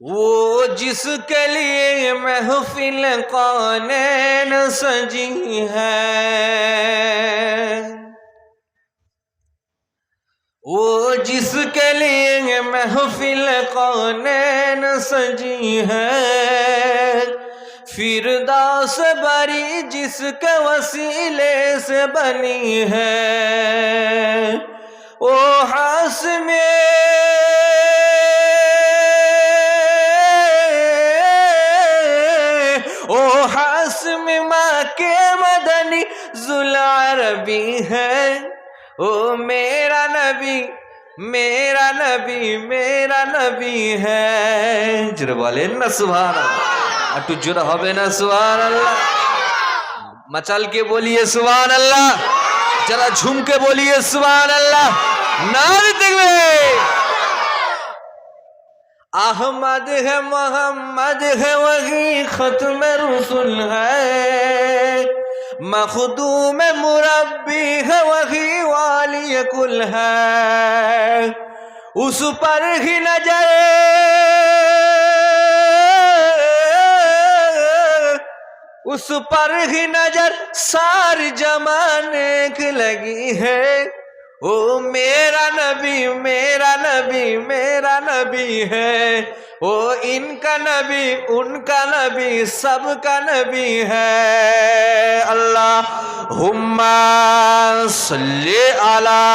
وہ جس کے لیے محفل قانین سجی ہے وہ جس کے لیے محفل قانین سجی ہے فردوس بری جس کے وسیلے سے بنی ہے او حاس او حاسم ماں کے مدنی ذوالعربی ہے۔ او میرا نبی میرا نبی میرا نبی ہے۔ جرے بولے نا، سبحان اللہ۔ اٹو جرہ ہوبے نا، سبحان اللہ۔ مچل کے بولیے، سبحان اللہ۔ جرا جھوم کے بولیے، سبحان اللہ۔ نار تکبیر احمد ہے، محمد ہے، وہی ختم رسول ہے۔ مخدوم مربی ہے، وہی والی کل ہے۔ اس پر ہی نظر۔ اس پر ہی نظر سار جمانے کی لگی ہے۔ او میرا نبی، میرا نبی میرا نبی ہے۔ وہ ان کا نبی، ان کا نبی، سب کا نبی ہے۔ اللہ صلی علی